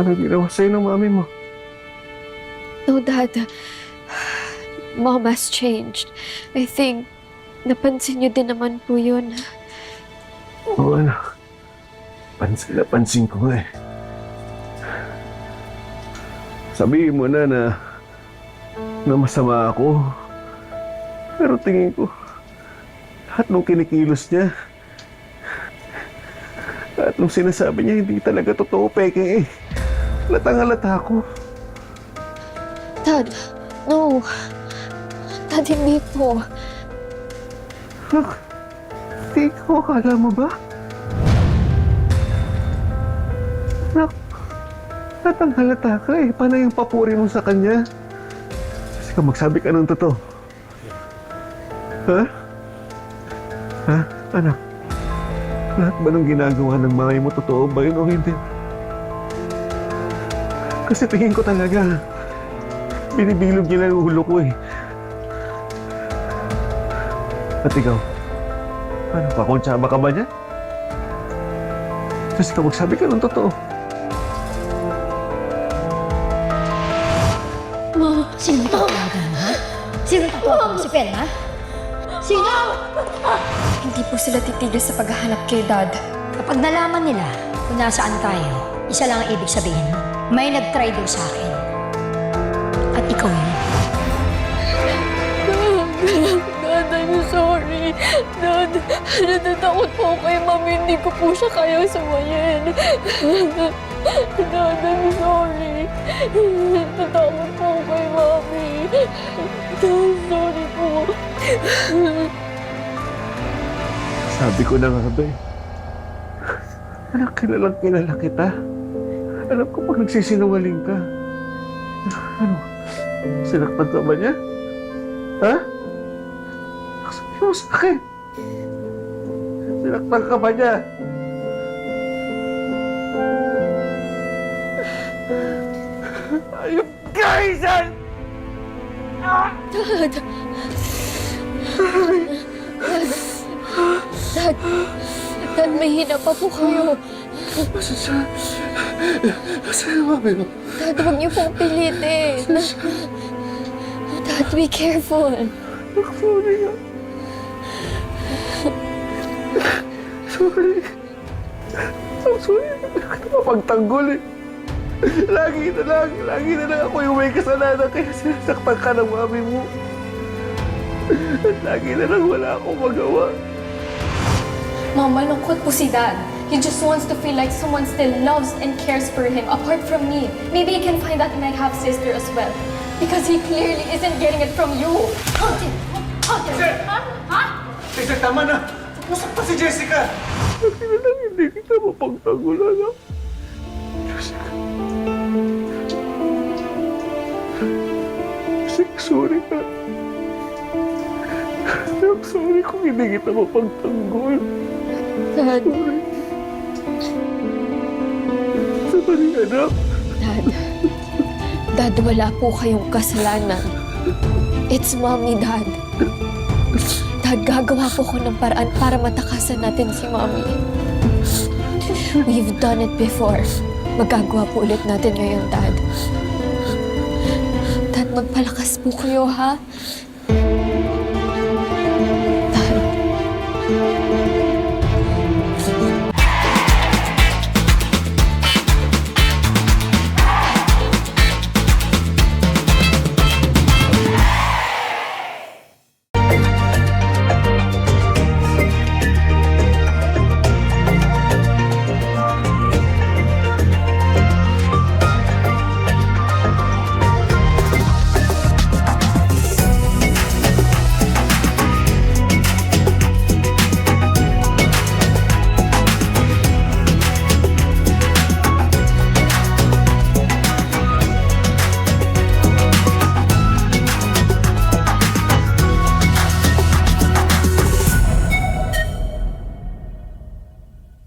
Baka nang ginawa sa'yo ng mami mo. No, Dad. Mom has changed. I think, napansin niyo din naman po yun. Oo, anak. Pansin na pansin ko nga eh. Sabihin mo na na na masama ako. Pero tingin ko, lahat ng kinikilos niya, lahat ng sinasabi niya, hindi talaga totoo, peke eh. Latang halata ako. Dad, no. Dad, hindi po. Anak, Hindi ko, akala mo ba? Anak, latang halata ka eh. Paano yung papuri mo sa kanya? Kasi ka magsabi ka ng totoo. Ha? Ha? Anak, lahat ba ng ginagawa ng mami mo totoo ba yun o hindi? Kasi tingin ko talaga, binibilog niya lang yung ulo ko eh. At ikaw, ano pa, kontsaba ka ba niya? Kasi ka magsabi ka ng totoo. Sino tatawagan mo, ha? Sino mo? Si Pen, ha? Sino? Hindi po sila titigil sa paghahanap kay Dad. Kapag nalaman nila kung nasaan tayo, isa lang ang ibig sabihin. May nag-try daw sa akin. At ikaw yun. Dad, I'm sorry. Dad, natatakot po kay Mami. Hindi ko po siya kaya sumayin. Dad, I'm sorry. Natatakot po kay Mami. Dad, sorry po. Sabi ko na nga ba eh. Anak, kilalang kilala kita. Alam ko pag nagsisinungaling ka. Ano? Sinaktan ka ba niya? Ha? Sabi mo sa akin. Sinaktan ka ba niya? Ayun ka, Isan! Dad! Dad! Dad, may hina pa po kayo. Masa sa... Masa yung mami mo? Dad, huwag niyo pong pilitin. Dad, be careful. Sorry. Sorry. I'm sorry. Mapagtanggol eh. Lagi na lang, lagi na lang ako yung may kasalanan kaya sinasaktan ka ng mami mo. At lagi na lang wala akong magawa. Mom, malungkot po si Dad. He just wants to feel like someone still loves and cares for him apart from me. Maybe he can find that in my half-sister as well. Because he clearly isn't getting it from you. Ate! Ate! Ha? Ha? Teka, tama na. Usap pa si Jessica. Lagi na lang hindi kita mapagtanggol, anak. Jessica. Jessica, sorry ka. I'm sorry kung hindi kita mapagtanggol. Dad, Sorry, anak. Dad. Dad, wala po kayong kasalanan. It's Mommy, Dad. Dad, gagawa po ko ng paraan para matakasan natin si Mommy. We've done it before. Magagawa po ulit natin ngayon, Dad. Dad, magpalakas po kayo, ha?